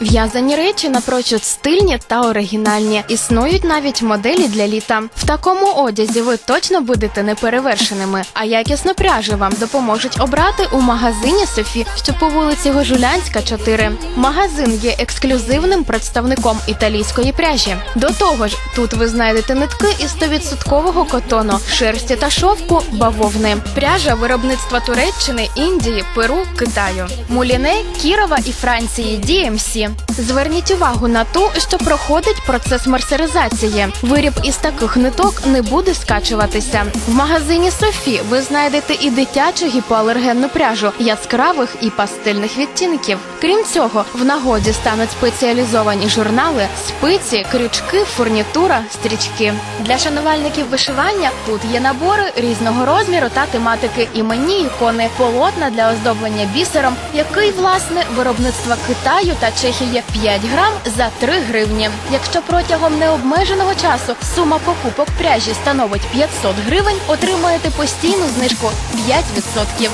В'язані речі напрочуд стильні та оригінальні. Існують навіть моделі для літа. В такому одязі ви точно будете неперевершеними. А якісну пряжу вам допоможуть обрати у магазині Софі, що по вулиці Гожулянська, 4. Магазин є ексклюзивним представником італійської пряжі. До того ж, тут ви знайдете нитки із 100% котону, шерсті та шовку, бавовни. Пряжа виробництва Туреччини, Індії, Перу, Китаю. Муліне, Кірова і Франції DMC. Зверніть увагу на ту, що проходить процес мерсеризації. Виріб із таких ниток не буде скачуватися. В магазині Софі ви знайдете і дитячу гіпоалергенну пряжу яскравих і пастельних відтінків. Крім цього, в нагоді стануть спеціалізовані журнали, спиці, крючки, фурнітура, стрічки. Для шанувальників вишивання тут є набори різного розміру та тематики іменні ікони, полотна для оздоблення бісером, який власне виробництва Китаю та Чехії 5 грам за 3 гривні. Якщо протягом необмеженого часу сума покупок пряжі становить 500 гривень, отримаєте постійну знижку 5%.